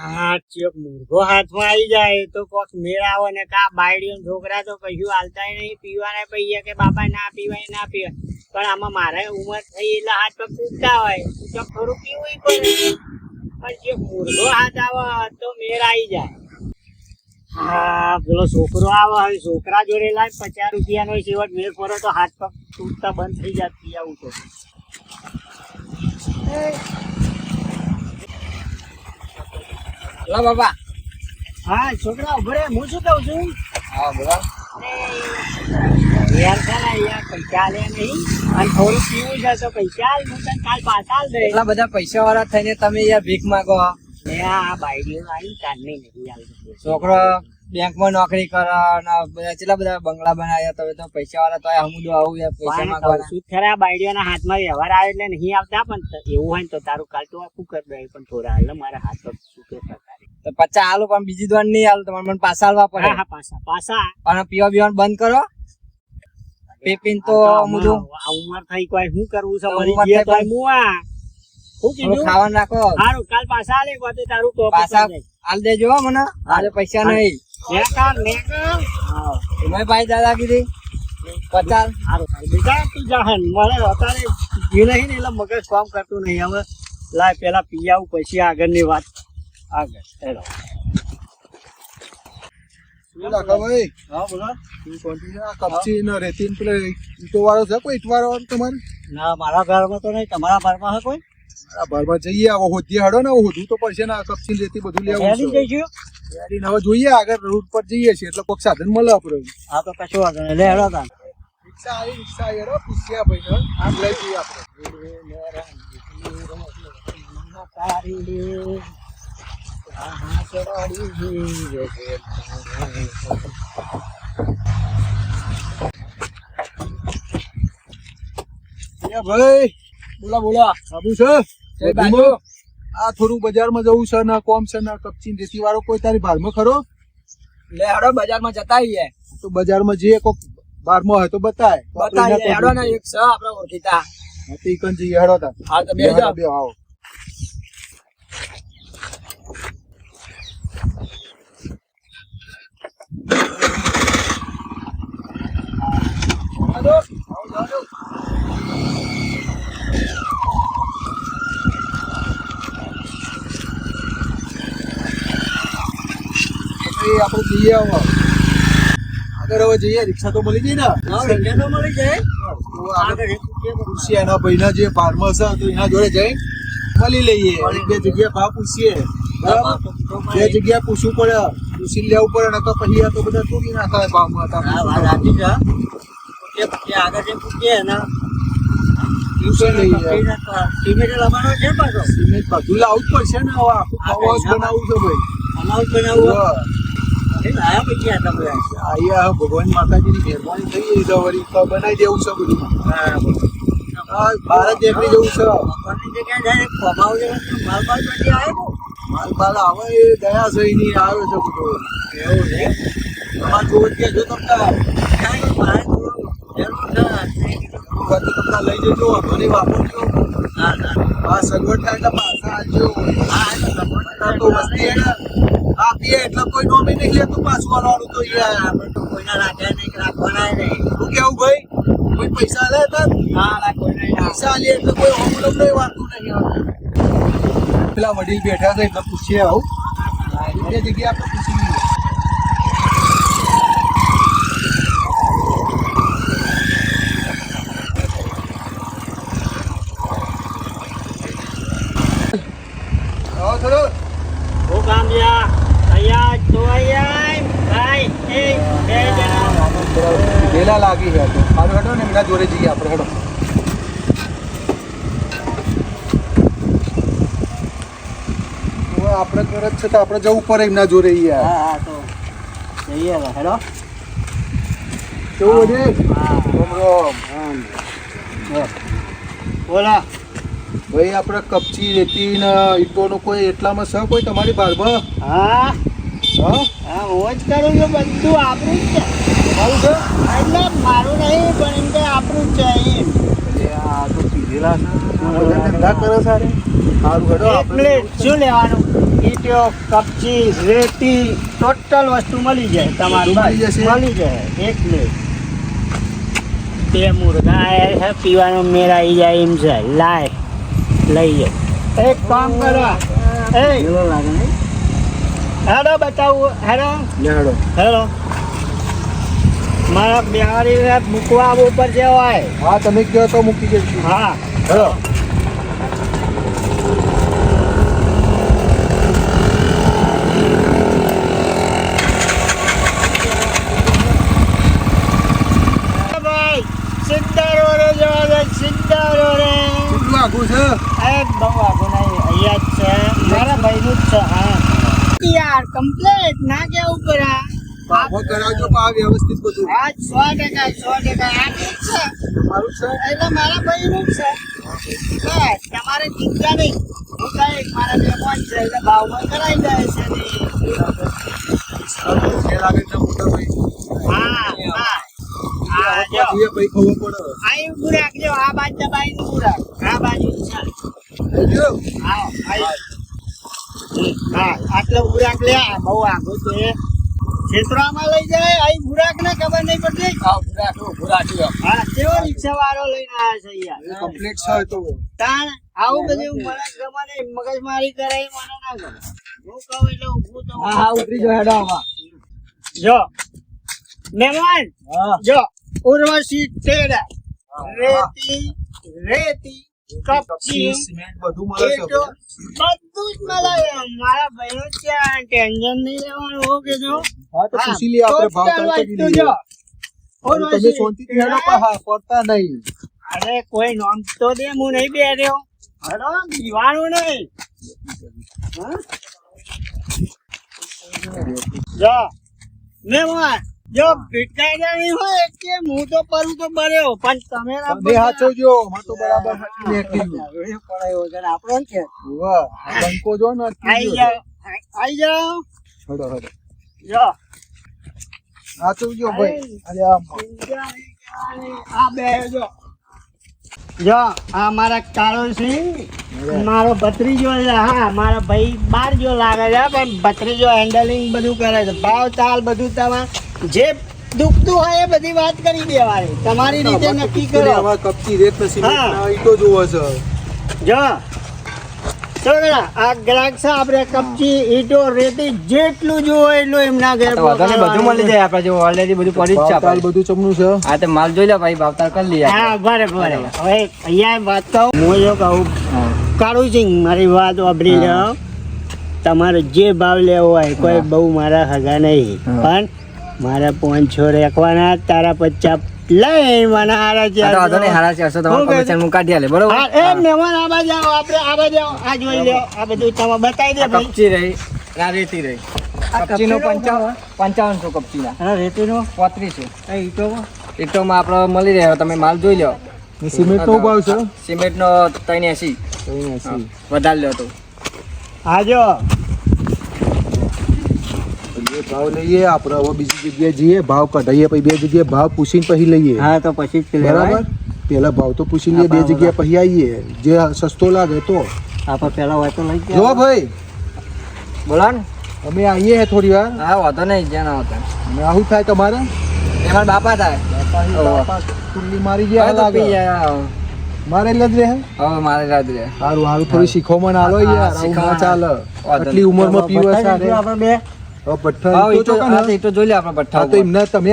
હા ચેક મૂર્ખો હાથમાં આવી જાય, તો કોક મેળ આવે ને કા બાયડીઓ છોકરા તો કશું હાલતાય નહીં, પીવાના પૈયા કે બાપા ના પીવાય ના પીવાય. પણ આમાં મારે ઉંમર થઈ એટલે હાથ પગ તૂટતા હોય, તો ખરું પીવું પડે. પણ જે મૂર્ખો હાથ આવે તો મેળ આવી જાય. હા, પેલો છોકરો આવે હવે છોકરા જોડે લાય, પચાસ રૂપિયાનો સેવટ મેળ પડે તો હાથ પગ તૂટતા બંધ થઈ જાય પી આવું તો લા બાપા. હા છોકરા ઉભરે હું શું કહું છું? હા બોલો. યાર છે ને યાર પૈસા લે નહીં. અને થોડું પીવું છે તો પૈસા હું તને કાલ પાછા દે એટલા બધા પૈસા વાળા થઈને તમે યાર ભીખ માંગો આ બાઈડીઓ આવી કાઢને નહીં આલ છોકરો બેંકમાં નોકરી કરો અને બધા કેટલા બધા બંગલા બનાવ્યા તમે તો પૈસા વાળા તો હું હમુદો આવું યાર પૈસા માંગવાના. શું ખરા બાઈડીઓના હાથમાં વ્યવહાર આવે એટલે નહીં આવતા પણ એવું હોય ને તો તારું કાલ તો આખું કરી દે પણ થોડા એટલે મારા હાથ પર શું કે તો પચાસ આલો પણ બીજી દોડ નહીં આલો તમારે મને પાછા આલવા પડે. હા પાછા પાછા. અને પીવા પીવાનું બંધ કરો. પીપીન તો મુજો ઉંમર થઈ કોઈ શું કરવું છે? મરી ગયા થઈ તોય મું શું કીધું? ખાવાનું રાખો સારું કાલ પાછા આલે કોતે તારું ટોપ પાછા આલ દેજો મને. આજે પૈસા નહીં. નેકા નેકા હા. ભાઈ દાદાગીરી. પચાસ સારું બેટા તું જાહન મને અત્યારે. પીએ નહીં ને એટલે મગજ કામ કરતું નહીં. હવે લાય પેલા પી આવું પછી આગળની વાત. આગળ હેલો. ભાઈ? હા બોલો. કપચી ને મારા ઘરમાં તો નહીં તમારા ઘરમાં હે કોઈ? ભારમાં જઈએ આવો હોધી હડો ને હોધું તો પડશે ને આ કપચી રેતી બધું લેવું હેડી ગાડીને હવે જોઈએ આગળ રૂટ પર જઈએ છીએ એટલે કોઈક સાધન મળે આપણે. હા તો કશું વાંધો નહીં. લે હેડો તાન રિક્ષા આવી રિક્ષા આવી હેડો. પૂછ્યા ભાઈ આમ લઈ જઈએ આપણે. ભાઈ બોલા બોલા. આબુ છે? આ થોડું બજારમાં જવું છે ને કોમ છે ને કપચી ને રેતી વાળો કોઈ તારી ભારમાં ખરો? લે હડો બજારમાં જતા આવીએ. તો બજારમાં જઈએ કોક બારમાં હોય તો બતાય. હેડો ને એક છે આપડે ઓળખીતા. હતી કન હેડો તાર. હા તો બે જાઓ. બે આવો. આપણે જઈએ હવે આગળ હવે જઈએ રિક્ષા તો મળી જાય ને. રિક્ષા તો મળી જાય પૂછીએ એના ભાઈના જે ફાર્મર છે તો એના જોડે જઈ મળી લઈએ. એક બે જગ્યાએ ભાવ પૂછીએ. બરાબર. બે જગ્યાએ પૂછવું પડે. પૂછી ઉપર અને તો પછી આ તો બધા તૂટી નાખે ભાવમાં હા વાત સાચી છે પછી આગળ જે પૂછીએ ને પૂછી સિમેન્ટ લાવવાનો છે પાછો? સિમેન્ટ બધું લાવવું પડશે ને હવે આખું હા, બનાવવું છે ભાઈ. અમાઉન્ટ બનાવવું પછી ભગવાન માતાજીની મહેરબાની થઈ ગઈ તો વળી તો બનાવી દેવું છે બધું. ભારત એકલી જવું છે. જાય માલ બધી આવે ને માલ બાલ આવે એ દયા સહીની આવે છે બધું. એવું છે? તમારે જોવું જ કહેજો તમને. કાંઈ લઈ જજો. વાપરજો હા હા સગવડ થાય એટલે પાછા આવજો. હા એ તો તો વસ્તી હેડે આપીએ એટલે કોઈ નોમી નહીં લેતું પાછું વાળવાનું તો આપણે તો કોઈના રાખ્યા નહીં રાખવાના નહીં. શું કેવું ભાઈ? કોઈ પૈસા લે હતા ના ના નહીં. પૈસા લે એટલે કોઈ હોમલમ નહીં વાંધો નહીં. પેલા વડીલ બેઠા છે એટલે પૂછીએ આવું બે જગ્યાએ આપણે પૂછી લઈએ આવો થોડો હું કામ યા અહીંયા જોવાય ભાઈ એ બે જણા વેલા લાગી ગયા તો સારું હેડો ને એમના જોડે જઈએ આપણે હેડો હવે આપણે કરે છે તો આપણે જવું પડે એમના જોડે યાર. હા હા તો જઈએ હવે હેડો કેવું છે હા રામ રામ. બોલા. ભાઈ આપણે કપચી રેતી ને ઈંટોનું કોઈ એટલામાં છે કોઈ તમારી બારમાં હા. હા? હા જ કરું છું બધું આપણું જ છે. મારું છે? એટલે મારું નહીં પણ એમ કે આપણું જ છે એમ. આ તો પીધેલા. છે ધંધા કરે. સારું પ્લેટ શું લેવાનું? ઈટો કપચી રેતી ટોટલ વસ્તુ મળી જાય તમારું મળી જાય એક પ્લેટ. બે મુર્ગા છે પીવાનો મેળ આવી જાય એમ છે. લાય લઈ જાઓ એક કામ કરો. એ હેડો બતાવું હેડો. હેડો. હેડો. મારા બિહારી મૂકવા ઉપર જવાય હા તમે કહો તો મૂકી જઈશું હા. હેડો. સિત્તેર ઓરે જવા દે સિત્તેર ઓરે કેટલું આઘું છે? એ બહુ આગળ નહીં અહીંયા જ છે. મારા ભાઈનું જ છે હા. યાર કમ્પ્લેટ ના કે ઉપર ભાવો કરાવજો પણ આ વ્યવસ્થિત બધું. હા સો ટકા સો ટકા. આ છે. તમારું છે? એટલે મારા ભાઈનું જ છે. તમારે ચિંતા નહીં. હું કઈ મારા મહેમાન છે એટલે ભાવમાં કરાવી જાય છે. ને લાગે છે મોટા ભાઈ. હા હા. હા પડે. આ બાજુ દબાઈ આ બાજુ. હા આટલો બુરાક લે આ બહુ આગળ તો એ લઈ જાય બુરાક ને ખબર નહીં પડતી? હા કેવો રિક્ષા વાળો લઈને આવ્યો છે યાર કમ્પ્લીટ છે તો. તાણ આવું બધું મને ગમે મગજમારી કરે એ મને ના ગમે. હું કહું એટલે ઊભું તો હા હા ઉતરી જો હેડો આમાં. જો. મહેમાન જો. ઉર્વશી ટેડા. રેતી રેતી કપચી બધું મળે છે બધું જ મળે મારા ભાઈઓ ત્યાં ટેન્શન નહીં લેવાનું હો કે જો હા તો પૂછી લઈએ આપણે ભાવ total તાલ વસ્તુ કરી જો. તમે શાંતિથી હેડો પણ હા પડતા નહીં. અરે કોઈ નોમ તો દે હું નહીં બેઠ્યો હલો દીવાનું નહીં? જો જો ભીટકાઈ નહીં હોય કે હું તો પરું તો બર્યો પણ તમે તમે હાચો જો હું તો બરાબર હાચવી નાખ્યું. આપણો કે વાહ, બંકો જો ને આઈ જાવ આઈ જાઓ. હેડો, હેડો. જો. હાચવજો ભાઈ. અરે આ બે જો. જો આ મારા કાળો સિંહ મારો ભત્રીજો હા મારા ભાઈ બાર જો લાગે છે પણ ભત્રીજો હેન્ડલિંગ બધું કરે છે. ભાવ ચાલ બધું તમે જે દુખતું હોય એ બધી વાત કરી દેવાની. તમારી રીતે નક્કી કરો. આવા કપચી રેત ને સિમેન્ટ હા. ના ઈંટો જોવો છે. જો. તો આ ગ્રાહક છે આપણે કપચી ઈટો રેતી જેટલું જોવો એટલું એમના ઘેર તો બધું મળી જાય આપણે જો ઓલરેડી બધું પડી જ છે આપણે. બધું ચમનું છે? હા તો માલ જોઈ લે ભાઈ ભાવતાલ કરી લઈએ હા બરે બરે હવે અહીંયા વાત કહું હું જો કહું. કાળું સિંહ મારી વાત વાપરી. જાઓ તમારે જે ભાવ લેવો હોય કોઈ બહુ મારા હગા નહીં. પણ મારા પાંચસો રેખવાના તારા પચાસ લઈ મને હારા છે તો નહીં. હારા છે? commission હું કાઢી આલે, બરોબર? એ. મહેમાન આ બાજુ આવો આપણે આ બાજુ આવો આ જોઈ લો આ બધું તમે બતાવી દે ભાઈ. કપચી રહી આ રેતી રહી. કપચીનો પંચાવન પંચાવનસો કપચીના. અને રેતીનો? પોત્રીસો ઈટો ઈંટોમાં આપણો મળી રહ્યો તમે માલ જોઈ લો ને સિમેન્ટ નો ભાવ છે? સિમેન્ટનો ત્રણ એસી વધારે લ્યો તો. હા જો એ ભાવ લઈએ આપણે હવે બીજી જગ્યાએ જઈએ ભાવ કઢાઈએ પછી બે જગ્યાએ ભાવ પૂછીને પછી લઈએ હા તો પછી જ બરાબર પેલા ભાવ તો પૂછી લઈએ બે હા, જગ્યાએ પછી આવીએ જે સસ્તો લાગે તો આપણે પેલા હોય તો લઈ જો ભાઈ બોલો ને અમે આવીએ હે થોડી વાર હા વાંધો નહીં જ્યાં ના હોતા અને આવું થાય તમારે એમાં બાપા થાય ઓહો. બાપા કુલ્લી મારી હવે ગયા તો પી લાગે જાય, મારે એટલે જ રહે હવે મારે રાત રે સારું હારું થોડી શીખવમાં આલો હા, યાર આવું ના શીખવાના. ચાલે વાંધો આટલી નહીં. ઉંમરમાં પીવે સારે આપણે બે તમે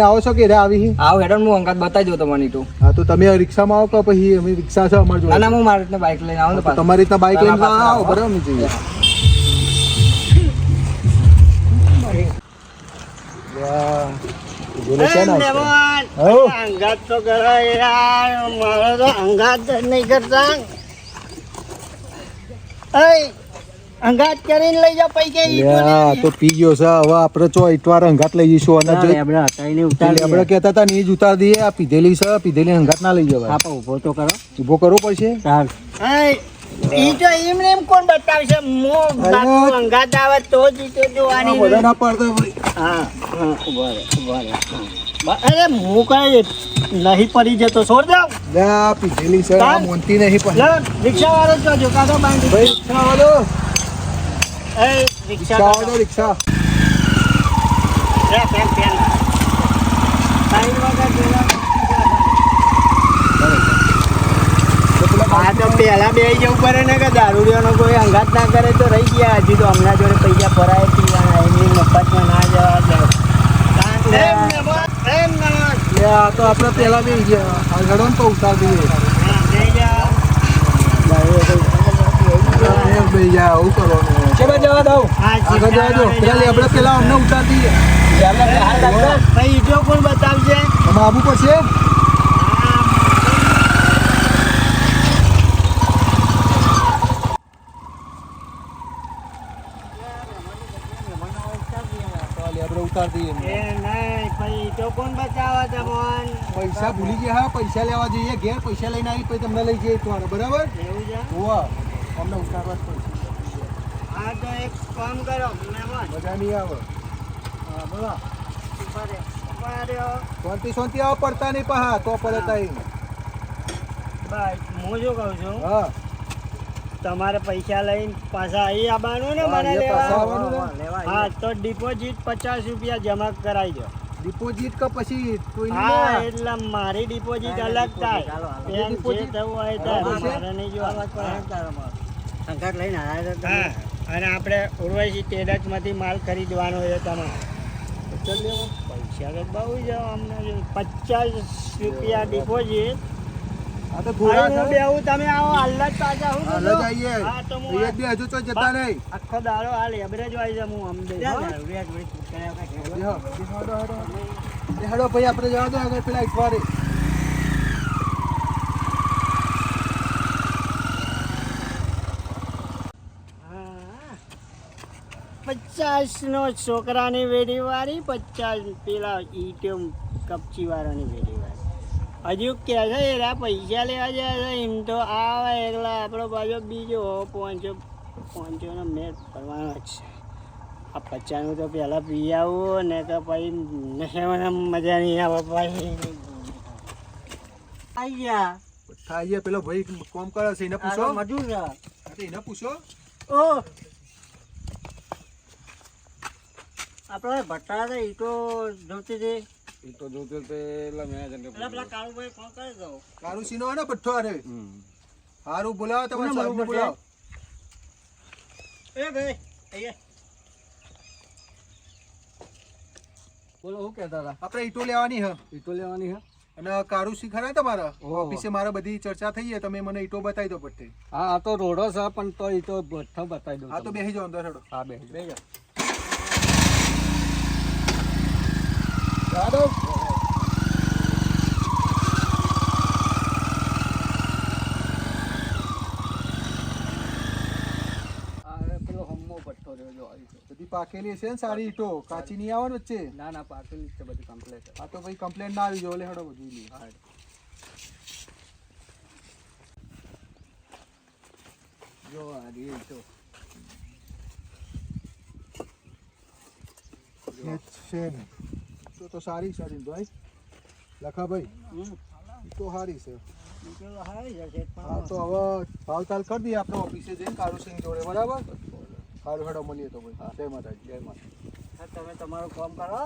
આવો છો કે આવી આવું હેડો હું અંગાત બતાવી દઉં તમારી ઈટો. હા તો તમે રિક્ષામાં આવો કે પછી અમે રિક્ષા છે અમારી ના ના હું મારી રીતના બાઇક લઈને આવું. તમારી રીતના બાઇક લઈને આવો. બરાબર ને જઈએ. યા, બોલે છે ને એ આજકાલ? મહેમાન, હઉ. અંગાત તો કરો યાર. મારો તો અંગાત નહીં કરતા. એય, અંગાત કરીને લઈ જાઓ પૈકે ઈંટો યા, તો પી ગયો છે. હવે આપણે ચો ઈટવાર અંગાત લઈ જઈશું અને જો આપણે હટાઈને આપણે કહેતા હતા ને એ જ ઉતાર દઈએ. આ પીધેલી છે પીધેલી અંગાત ના લઈ જવાય. આપો ઊભો તો કરો. ઊભો કરવો પડશે? ઈટો એમ ને એમ કોણ બતાવશે? મો બાપુ અંગાત આવે તો જ ઈટો જોવાની બધા ના પડતો હા હા બોલે. હા. અરે હું કઈ નહીં પડી જતો. છોડ દઉં લે પીધેલી છે મોનતી નહીં પડે. રિક્ષા વાળો જો કાઢો બાંધી. ભાઈ રિક્ષા વાળો એ રિક્ષા રિક્ષા કાઢો. રિક્ષા લે, પેન, પેન. સાઈડ વગર પેલા આ તો પેલા બે જવું પડે ને કે દારૂડિયાનો કોઈ અંગાત ના કરે તો રહી ગયા. હજી તો હમણાં જોડે પૈસા ભરાય પીવાના એમની મફતમાં ના જવા દે. તો આપણે પેલા બી ગયા. તો ઉતાર દઈએ. ભાઈ જા આવું કરવાનું. ચલો જવા દઉં. આગળ જવા દો પેલા લે આપણે પેલા અમને ઉતાર દઈએ ભાઈ ઈટો કોણ બતાવશે? બતાવે તમોન પૈસા ભૂલી ગયા હા. પૈસા લેવા જઈએ ઘેર પૈસા લઈને આવી પછી તમને લઈ જઈએ તમારે બરાબર? એવું છે? અમને ઉતારવા જ પડશે. હા તો એક કામ કરો મહેમાન. મજા નહીં આવે. હા બોલો. શાંતિ શાંતિ આવો પડતા નહીં પહા તો પડે તઈ બસ હું શું કહું છું? હા. તમારે પૈસા લઈને પાછા અહીં આવવાનું ને મને લેવા? હા તો ડિપોઝિટ પચાસ રૂપિયા જમા કરાવી દો. ડિપોઝિટ કે પછી કોઈ હા એટલે મારી ડિપોઝિટ અલગ થાય. પેન જે થવું હોય તો? મારે નહીં જોવાનું. હા. અને આપણે ઉર્વશી ટેડક્સમાંથી માલ ખરીદવાનો છે તમારે ચાલ લેવો પૈસા તો બહુ જ અમને પચાસ રૂપિયા ડિપોઝિટ હા તો હું તમે આવો હાલત પાછા હું હાલ આવીએ હા તો હું એ બે હજુ તો જતા નહીં આખો દાડો હાલ એવરેજ વાઈઝ હું અમદે બેહો. બેહો, બેહાડો, હાડો. ભાઈ આપણે જવા દો આગળ પેલા એકવારે પચાસ નો છોકરાની વેડી વાળી પચાસ પેલા ઈટમ કપચી વાળાની વેડી વાળી હજુ કે છે એરા પૈસા લેવા જાય છે એમ તો આવે એટલે આપણો પાછો બીજો પોંચો પોંચો નો મેળ કરવાનો જ છે. આ પચાસનું તો પહેલાં પી આવું ને તો પછી નશામાં મજા નહીં આવે પછી. આવી ગયા. થાય પેલો ભાઈ કોમ કરે છે એને પૂછો. મજૂર એને પૂછો. ઓ આપણે ભટ્ટા હતા ઈટો જોતી હતી. એ તો જોતો એટલે મેનેજરને પેલા પેલા કાળુભાઈ ફોન કરી દો કાળુ સીનો ને ભઠ્ઠો અરે હારું બોલાવો તમે સાહેબ બોલાવો. એ ભાઈ અહીંયા બોલો હું કહેતા હતા? આપણે ઈટો લેવાની હ. ઈટો લેવાની હે? અને કારું સી ખરા તમારા. ઓફિસે મારે બધી ચર્ચા થઈ છે તમે મને ઈટો બતાવી દો પટ્ટે હા આ તો રોડો છે પણ તો ઈટો ભઠ્ઠો બતાવી દો હા તો. બેસી જાઓ અંદર હેડો. હા બે બે જવા દો આ પેલો હમો ભઠ્ઠો રહ્યો જો આ ઈટો. બધી પાકેલી છે ને સારી ઈટો કાચી નહીં આવે ને વચ્ચે ના ના પાકેલી જ છે બધી કમ્પ્લેટ આ તો ભાઈ કમ્પ્લેન ના આવી જો લે હેડો બધું લે હા જો આ રહી ઈટો એ છે ને તો તો સારી છે ભાઈ. લખા ભાઈ. તો સારી છે. હા તો હવે ભાવતાલ કરી દઈએ આપણે ઓફિસે જઈને કારું સિંહ જોડે બરાબર? સારું હેડો મળીએ તો ભાઈ જય માતાજી જય માતા તમે તમારું કામ કરો.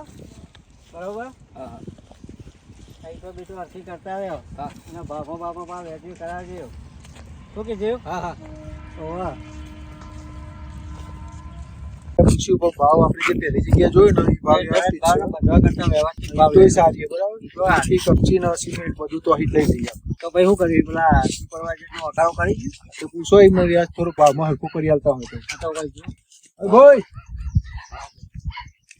બરોબર? હા હા. તો બીજું અરથી કરતા રહ્યો. હા. અને બાપો બાપો પા વેચી કરાવજો. શું કીધું? હા હા. ઓવા પૂછ્યું પણ ભાવ આપણે જે પહેલી જગ્યાએ જોયું ને એ ભાવ વ્યવસ્થિત છે. બધા કરતા વ્યવસ્થિત ભાવ ઈટોય સારી બરાબર? પછી કપચી ને સિમેન્ટ બધું તો અહીં લઈ લઈએ તો ભાઈ શું કરીએ? પેલા સુપરવાઇઝરનો વગાડો કરી દઈએ? તો પૂછો એમને વ્યાજ થોડું ભાવમાં હલકું કરી આલતા હોય તો. ભાઈ!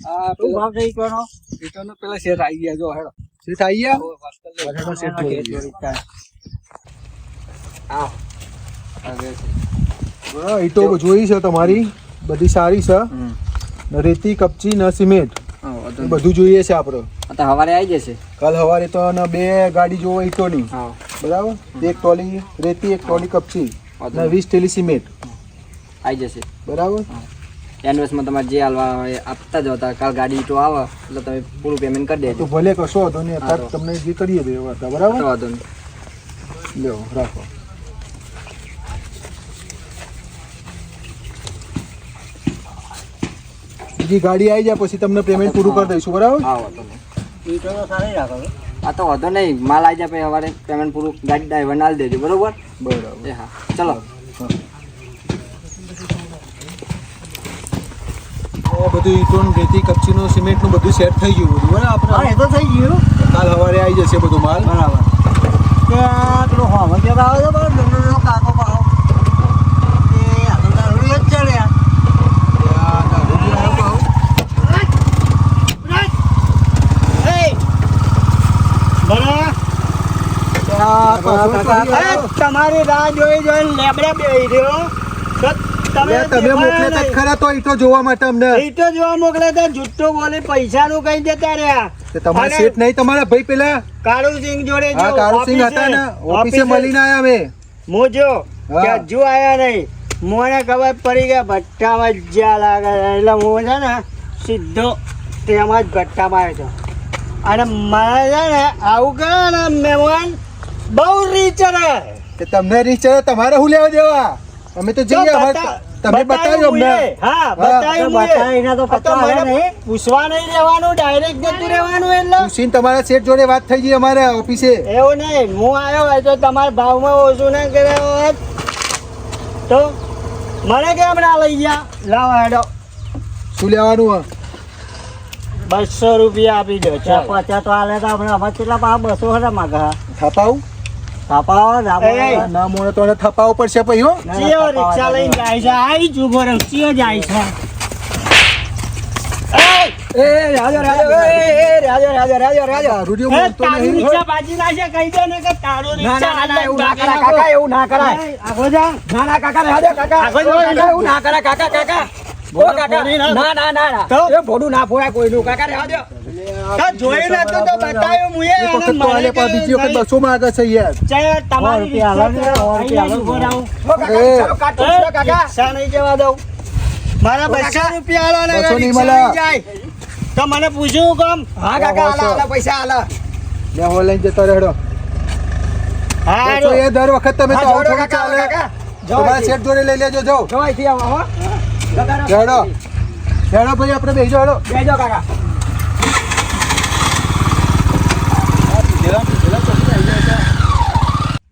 આ પેલો ભાવ થઈ ઈટોનો ઈટોનો પેલા શેર આવી ગયા જો હેડો. શેઠ આવી ગયા? શેઠ આ. ઈટો જોઈ છે તમારી? બધી સારી છે. ને રેતી કપચી ને સિમેન્ટ. બધું જોઈએ છે આપણે તો હવારે આવી જશે. કાલ સવારે તો ને બે ગાડી જોવો ઈટોની બરાબર? એક ટોલી રેતી એક ટોલી કપચી ને વીસ ટેલી સિમેન્ટ. આવી જશે. બરાબર? એડવાન્સમાં તમારે જે હાલવા હોય આપતા જ હતા. કાલ ગાડી તો આવે એટલે તમે પૂરું પેમેન્ટ કરી દેજો. તો ભલે કશો વાંધો નહીં તમને જે કરીએ બરાબર? વાંધો નહીં. લ્યો રાખો. બીજી ગાડી આવી જાય પછી તમને પેમેન્ટ પૂરું કરી દઈશું બરાબર? હા વાંધો નહીં. તો સારી રાખો આ તો વાંધો નહીં માલ આવી જાય પછી સવારે પેમેન્ટ પૂરું ગાડી ડ્રાઈવર ના દેજો બરોબર? બરાબર. હા ચલો. બધું ઈટોન રેતી કચ્છીનું સિમેન્ટનું બધું સેટ થઈ ગયું બધું બરાબર? હા એ આપણે તો થઈ ગયું. કાલ સવારે આવી જશે બધું માલ. બરાબર. પેલો ભાવ છે બરાબર ડુંગળીનો કાકો ભાવ એ આપણે દારૂ જ ચડ્યા ત્યાં દારૂ બી આવ્યો ભાવ. તમારી રાહ જોઈ જોઈને લેબડે બેહી રહ્યો. તમે મોકલે ખરા તો ઈટો જોવા માટે અમને. એ જોવા મોકલે તો જુઠ્ઠું બોલી પૈસાનું કઈ દેતા રહ્યા. તમારા અને નહીં તમારા ભાઈ પેલા? કાળુસિંહ જોડે હા જો કાળુસિંહ હતા ને ઓફિસે મળીને આયા અમે. હું જો કે. આયા નહીં. મને ખબર પડી કે ભટ્ટામાં જ્યાં લાગે એટલે હું છે ને સીધો તેમાં જ ભટ્ટામાં આવ્યો અને મારે છે ને આવું કરે ને મહેમાન બહુ રીચ કે તમને રીચ તમારે શું લેવા દેવા? અમે તો જઈએ અમારે- તમે બતાવ્યો અમને હા બતાવ્યું બતાવીને તો મને નહીં. પૂછવા નહીં રહેવાનું ડાયરેક્ટ જતું રહેવાનું એટલે. પૂછીને તમારા શેઠ જોડે વાત થઈ ગઈ અમારે ઓફિસે એવું નહીં હું આવ્યો હોય તો તમારા ભાવમાં ઓછું ના કર્યો હોત. તો મને કેમ ના લઈ ગયા? લાવો હેડો. શું લેવાનું હે? બસો રૂપિયા આપી દો. ત્યાં પચાસ તો આલે તો આપણે અમારે કેટલા પા બસો હતા માગા થપાવું? થાપાવો ના તો પડશે પછી હો. ના, ના, ચિયો થાપાવા રિક્ષા લઈને જાય છે. આઈ જ ઊભો ચિયો જાય છે. એ રાજો રાજો એ એ રાજો રાજો રાજો રાજો. બોલતો નહીં. રિક્ષા બાજી નાખે કહી દે ને કે તારું રિક્ષા ના ના એવું ના કરાય કાકા એવું ના કરાય. આગો જા. ના ના કાકા રાજો કાકા. આગળ ઓ, એવું ના કરાય કાકા કાકા. ઓ કાકા ના. ના ના ના એ ભોડું ના ફોડાય કોઈનું. કાકા રાજો કા જોઈ ના તો બતાવ્યું મુએ એક વખત તો આલે પણ બીજી વખત બસો માંગે છે યાર. ચાલ તમારી રૂપિયા તો રૂપિયા હાલો ઓ કાકા છો કાકા. સા નહીં જવા દઉં. મારા ઓ બસો કાકા. રૂપિયા આલો ને નહીં મળે. જાય. તો મને પૂછ્યું કેમ? હા કાકા આલા આલા પૈસા આલા. લે હો લઈને જતો રહેડો. હા તો એ દર વખત તમે તો આવો કાકા, કાકા. તમારા સેટ જોડે લઈ લેજો જો. અહીંથી આવો હો. હેડો. હેડો ભાઈ આપણે બેસજો હેડો. બેજો કાકા.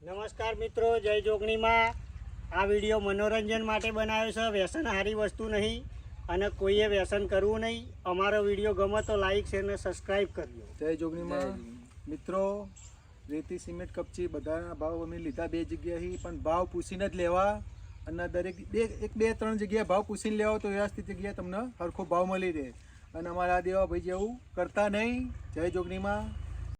નમસ્કાર મિત્રો જય જોગણીમાં. આ વીડિયો મનોરંજન માટે બનાવ્યો છે. વ્યસન સારી વસ્તુ નહીં અને કોઈએ વ્યસન કરવું નહીં. અમારો વીડિયો ગમે તો લાઈક શેર અને સબસ્ક્રાઈબ કરજો. જય જોગણીમાં. મિત્રો રેતી સિમેન્ટ કપચી બધાના ભાવ અમે લીધા બે જગ્યાએ પણ ભાવ પૂછીને જ લેવા. અને દરેક બે એક બે ત્રણ જગ્યાએ ભાવ પૂછીને લેવા તો વ્યવસ્થિત જગ્યાએ તમને સરખો ભાવ મળી રહે. અને અમારા દેવા ભાઈ જેવું કરતા નહીં. જય જોગણીમાં